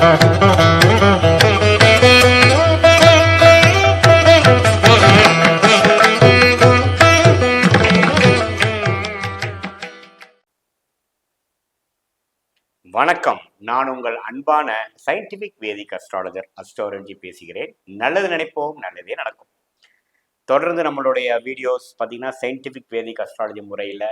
வணக்கம். நான் உங்கள் அன்பான சயின்டிபிக் வேதிக் அஸ்ட்ராலஜர் அஸ்ட்ராலஜி பேசுகிறேன். நல்லது நினைப்போம் நல்லதே நடக்கும். தொடர்ந்து நம்மளுடைய வீடியோஸ் பார்த்தீங்கன்னா சயின்டிஃபிக் வேதிக் அஸ்ட்ராலஜி முறையில்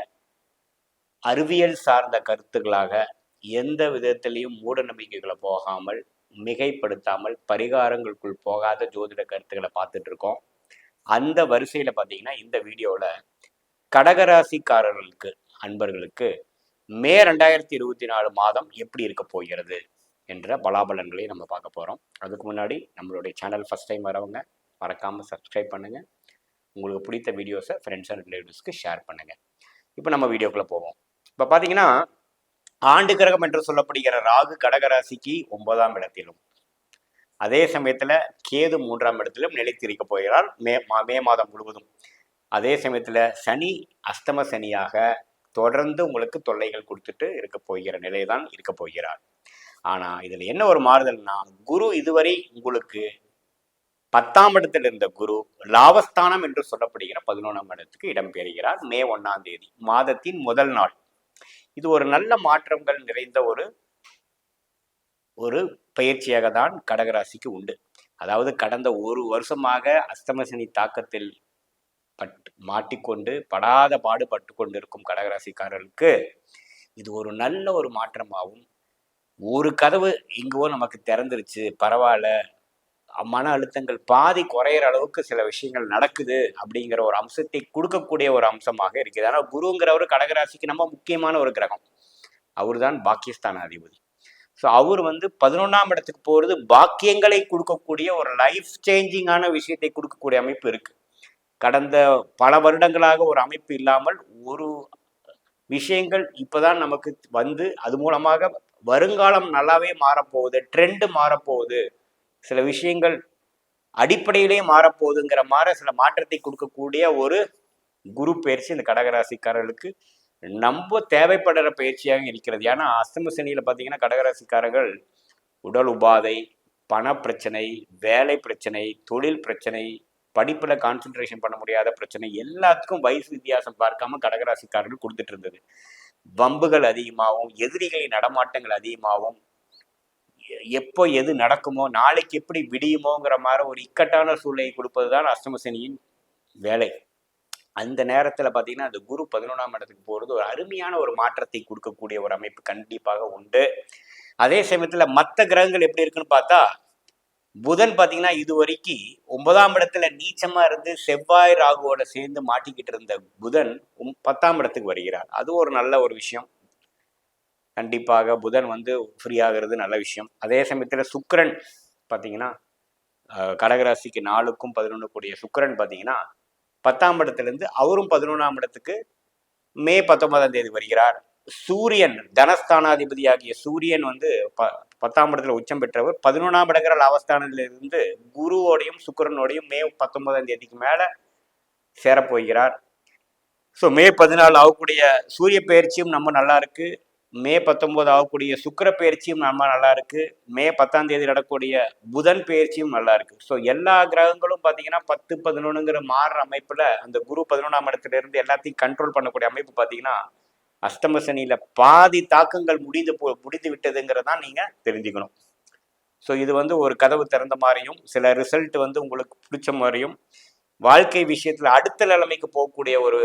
அறிவியல் சார்ந்த கருத்துக்களாக எந்த விதத்திலையும் மூட நம்பிக்கைகளை போகாமல் மிகைப்படுத்தாமல் பரிகாரங்களுக்குள் போகாத ஜோதிட கருத்துக்களை பார்த்துட்டு இருக்கோம் அந்த வரிசையில் பார்த்தீங்கன்னா இந்த வீடியோவில் கடகராசிக்காரர்களுக்கு அன்பர்களுக்கு மே ரெண்டாயிரத்தி இருபத்தி நாலு மாதம் எப்படி இருக்க போகிறது என்ற பலாபலன்களை நம்ம பார்க்க போகிறோம் அதுக்கு முன்னாடி நம்மளுடைய சேனல் ஃபஸ்ட் டைம் வரவங்க மறக்காமல் சப்ஸ்கிரைப் பண்ணுங்கள் உங்களுக்கு பிடித்த வீடியோஸை ஃப்ரெண்ட்ஸ் அண்ட் ரிலேட்டிவ்ஸ்க்கு ஷேர் பண்ணுங்கள் இப்போ நம்ம வீடியோக்குள்ளே போவோம். இப்போ பார்த்தீங்கன்னா ஆண்டு கிரகம் என்று சொல்லப்படுகிற ராகு கடகராசிக்கு ஒன்பதாம் இடத்திலும். அதே சமயத்தில் கேது மூன்றாம் இடத்திலும் நிலைத்திருக்க போகிறார். மே மா- மே மாதம் முழுவதும். அதே சமயத்தில் சனி அஸ்தம சனியாக தொடர்ந்து உங்களுக்கு தொல்லைகள் கொடுத்துட்டு இருக்க போகிற நிலை தான் இருக்க போகிறார். ஆனா இதுல என்ன ஒரு மாறுதல்னா குரு இதுவரை உங்களுக்கு பத்தாம் இடத்தில் இருந்த குரு லாபஸ்தானம் என்று சொல்லப்படுகிற பதினொன்றாம் இடத்துக்கு இடம்பெறுகிறார் மே ஒன்னாம் தேதி மாதத்தின் முதல் நாள். இது ஒரு நல்ல மாற்றங்கள் நிறைந்த ஒரு ஒரு பயிற்சியாக தான் கடகராசிக்கு உண்டு. அதாவது கடந்த ஒரு வருஷமாக அஸ்தமசனி தாக்கத்தில் பட்டு மாட்டிக்கொண்டு படாத பாடுபட்டு கொண்டிருக்கும் கடகராசிக்காரர்களுக்கு இது ஒரு நல்ல ஒரு மாற்றமாகும் ஒரு கதவு எங்கோ நமக்கு திறந்துருச்சு பரவாயில்ல மன அழுத்தங்கள் பாதி குறையிற அளவுக்கு சில விஷயங்கள் நடக்குது அப்படிங்கிற ஒரு அம்சத்தை கொடுக்கக்கூடிய ஒரு அம்சமாக இருக்குது. ஆனால் குருங்கிறவர் கடகராசிக்கு நம்ம முக்கியமான ஒரு கிரகம். அவர் தான் பாக்கியஸ்தான அதிபதி ஸோ அவர் வந்து பதினொன்றாம் இடத்துக்கு போகிறது பாக்கியங்களை கொடுக்கக்கூடிய ஒரு லைஃப் சேஞ்சிங்கான விஷயத்தை கொடுக்கக்கூடிய அமைப்பு இருக்கு. கடந்த பல வருடங்களாக ஒரு அமைப்பு இல்லாமல் ஒரு விஷயங்கள் இப்போதான் நமக்கு வந்து அது மூலமாக வருங்காலம் நல்லாவே மாறப்போகுது ட்ரெண்டு மாறப்போகுது. சில விஷயங்கள் அடிப்படையிலே மாறப்போகுதுங்கிற மாதிரி சில மாற்றத்தை கொடுக்கக்கூடிய ஒரு குரு பயிற்சி இந்த கடகராசிக்காரர்களுக்கு ரொம்ப தேவைப்படுற பயிற்சியாக இருக்கிறது. ஏன்னா அஸ்தம சனியில் பார்த்தீங்கன்னா கடகராசிக்காரர்கள் உடல் உபாதை பண பிரச்சனை வேலை பிரச்சனை தொழில் பிரச்சனை படிப்பில் கான்சென்ட்ரேஷன் பண்ண முடியாத பிரச்சனை எல்லாத்துக்கும் வயசு வித்தியாசம் பார்க்காம கடகராசிக்காரர்கள் கொடுத்துட்டு இருந்தது. வம்புகள் அதிகமாகவும் எதிரிகளின் நடமாட்டங்கள் அதிகமாகவும் எப்போ எது நடக்குமோ நாளைக்கு எப்படி விடியுமோங்கிற மாதிரி ஒரு இக்கட்டான சூழ்நிலை கொடுப்பது தான் அஷ்டமசனியின் வேலை. அந்த நேரத்தில் பார்த்தீங்கன்னா அந்த குரு பதினொன்றாம் இடத்துக்கு போகிறது ஒரு அருமையான ஒரு மாற்றத்தை கொடுக்கக்கூடிய ஒரு அமைப்பு கண்டிப்பாக உண்டு. அதே சமயத்தில் மற்ற கிரகங்கள் எப்படி இருக்குன்னு பார்த்தா புதன் பார்த்தீங்கன்னா இது வரைக்கும் ஒன்பதாம் இடத்துல நீச்சமா இருந்து செவ்வாய் ராகுவோட சேர்ந்து மாட்டிக்கிட்டு இருந்த புதன் பத்தாம் இடத்துக்கு வருகிறார். அது ஒரு நல்ல ஒரு விஷயம். கண்டிப்பாக புதன் வந்து ஃப்ரீ ஆகிறது நல்ல விஷயம். அதே சமயத்தில் சுக்கரன் பார்த்தீங்கன்னா கடகராசிக்கு நாலுக்கும் பதினொன்று கூடிய சுக்கிரன் பார்த்தீங்கன்னா பத்தாம் இடத்துலேருந்து அவரும் பதினொன்றாம் இடத்துக்கு மே பத்தொன்பதாம் தேதி வருகிறார். சூரியன் தனஸ்தானாதிபதியாகிய சூரியன் வந்து ப பத்தாம் இடத்துல உச்சம் பெற்றவர். பதினொன்றாம் இடங்கிற லாபஸ்தானத்திலிருந்து குருவோடையும் சுக்கிரனோடையும் மே பத்தொன்பதாம் தேதிக்கு மேலே சேரப்போகிறார். ஸோ மே பதினாலு ஆகக்கூடிய சூரிய பயிற்சியும் நம்ம நல்லா இருக்குது மே பத்தொன்பது ஆகக்கூடிய சுக்கிர பயிற்சியும் நம்ம நல்லா இருக்கு. மே பத்தாம் தேதி நடக்கக்கூடிய புதன் பயிற்சியும் நல்லா இருக்கு. ஸோ எல்லா கிரகங்களும் பார்த்தீங்கன்னா பத்து பதினொன்றுங்கிற மாறுற அமைப்பில் அந்த குரு பதினொன்றாம் இடத்துல இருந்து எல்லாத்தையும் கண்ட்ரோல் பண்ணக்கூடிய அமைப்பு பார்த்தீங்கன்னா அஷ்டம சனியில் பாதி தாக்கங்கள் முடிந்து போ முடிந்து விட்டதுங்கிறதான் நீங்கள் தெரிஞ்சுக்கணும். ஸோ இது வந்து ஒரு கதவு திறந்த மாதிரியும் சில ரிசல்ட் வந்து உங்களுக்கு பிடிச்ச மாதிரியும் வாழ்க்கை விஷயத்தில் அடுத்த நிலைமைக்கு போகக்கூடிய ஒரு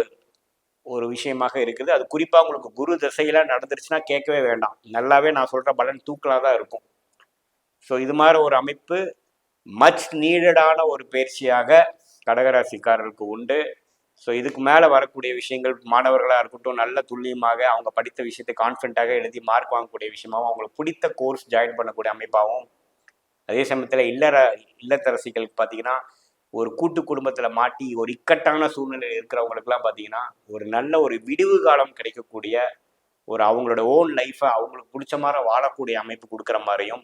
ஒரு விஷயமாக இருக்குது. அது குறிப்பாக உங்களுக்கு குரு திசையெல்லாம் நடந்துருச்சுன்னா கேட்கவே வேண்டாம். நல்லாவே நான் சொல்கிற பலன் தூக்கலாக தான் இருக்கும். ஸோ இது மாதிரி ஒரு அமைப்பு மச் நீடடான ஒரு பயிற்சியாக கடகராசிக்காரர்களுக்கு உண்டு. ஸோ இதுக்கு மேலே வரக்கூடிய விஷயங்கள் மாணவர்களாக இருக்கட்டும் நல்ல துல்லியமாக அவங்க படித்த விஷயத்தை கான்ஃபிடண்ட்டாக எழுதி மார்க் வாங்கக்கூடிய விஷயமாகவும் அவங்களுக்கு பிடித்த கோர்ஸ் ஜாயின் பண்ணக்கூடிய அமைப்பாகவும் அதே சமயத்தில் இல்லற இல்லத்தரசிகளுக்கு பார்த்தீங்கன்னா ஒரு கூட்டு குடும்பத்தில் மாட்டி ஒரு இக்கட்டான சூழ்நிலையில் இருக்கிறவங்களுக்குலாம் பார்த்தீங்கன்னா ஒரு நல்ல ஒரு விடிவு காலம் கிடைக்கக்கூடிய ஒரு அவங்களோட ஓன் லைஃப்பை அவங்களுக்கு பிடிச்ச மாதிரி வாழக்கூடிய அமைப்பு கொடுக்குற மாதிரியும்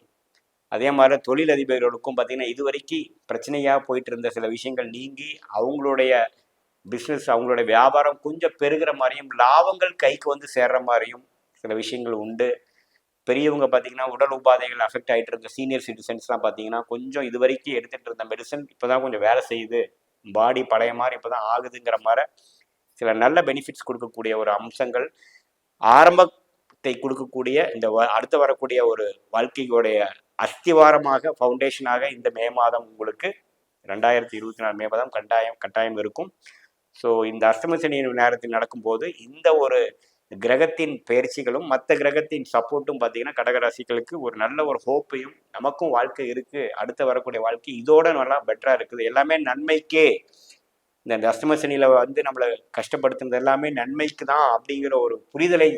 அதே மாதிரி தொழிலதிபர்களுக்கும் பார்த்தீங்கன்னா இது வரைக்கும் பிரச்சனையாக போயிட்டு இருந்த சில விஷயங்கள் நீங்கி அவங்களுடைய பிஸ்னஸ் அவங்களுடைய வியாபாரம் கொஞ்சம் பெருகிற மாதிரியும் லாபங்கள் கைக்கு வந்து சேர்ற மாதிரியும் சில விஷயங்கள் உண்டு. பெரியவங்க பார்த்தீங்கன்னா உடல் உபாதைகள் அஃபெக்ட் ஆகிட்டு இருக்க சீனியர் சிட்டிசன்ஸ்லாம் பார்த்தீங்கன்னா கொஞ்சம் இது வரைக்கும் எடுத்துகிட்டு இருந்த மெடிசன் இப்போ தான் கொஞ்சம் வேலை செய்யுது. பாடி பழைய மாதிரி இப்போ தான் ஆகுதுங்கிற மாதிரி சில நல்ல பெனிஃபிட்ஸ் கொடுக்கக்கூடிய ஒரு அம்சங்கள் ஆரம்பத்தை கொடுக்கக்கூடிய இந்த வ- அடுத்து வரக்கூடிய ஒரு வாழ்க்கையுடைய அஸ்திவாரமாக ஃபவுண்டேஷனாக இந்த மே மாதம் உங்களுக்கு ரெண்டாயிரத்தி இருபத்தி நாலு மே மாதம் கட்டாயம் கட்டாயம் இருக்கும். ஸோ இந்த அஷ்டம சனி நேரத்தில் நடக்கும்போது இந்த ஒரு கிரகத்தின் பயிற்சிகளும் மற்ற கிரகத்தின் சப்போர்ட்டும் பார்த்தீங்கன்னா கடகராசிகளுக்கு ஒரு நல்ல ஒரு ஹோப்பையும் நமக்கும் வாழ்க்கை இருக்கு. அடுத்து வரக்கூடிய வாழ்க்கை இதோட நல்லா பெட்டரா இருக்குது. எல்லாமே நன்மைக்கே. இந்த அஸ்தமசனியில வந்து நம்மளை கஷ்டப்படுத்துனது எல்லாமே நன்மைக்கு தான் அப்படிங்கிற ஒரு புரிதலை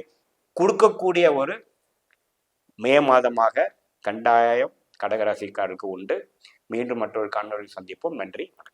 கொடுக்கக்கூடிய ஒரு மே மாதமாக கண்டாயம் கடகராசிக்காரருக்கு உண்டு. மீண்டும் மற்றொரு காணொலி சந்திப்போம். நன்றி வணக்கம்.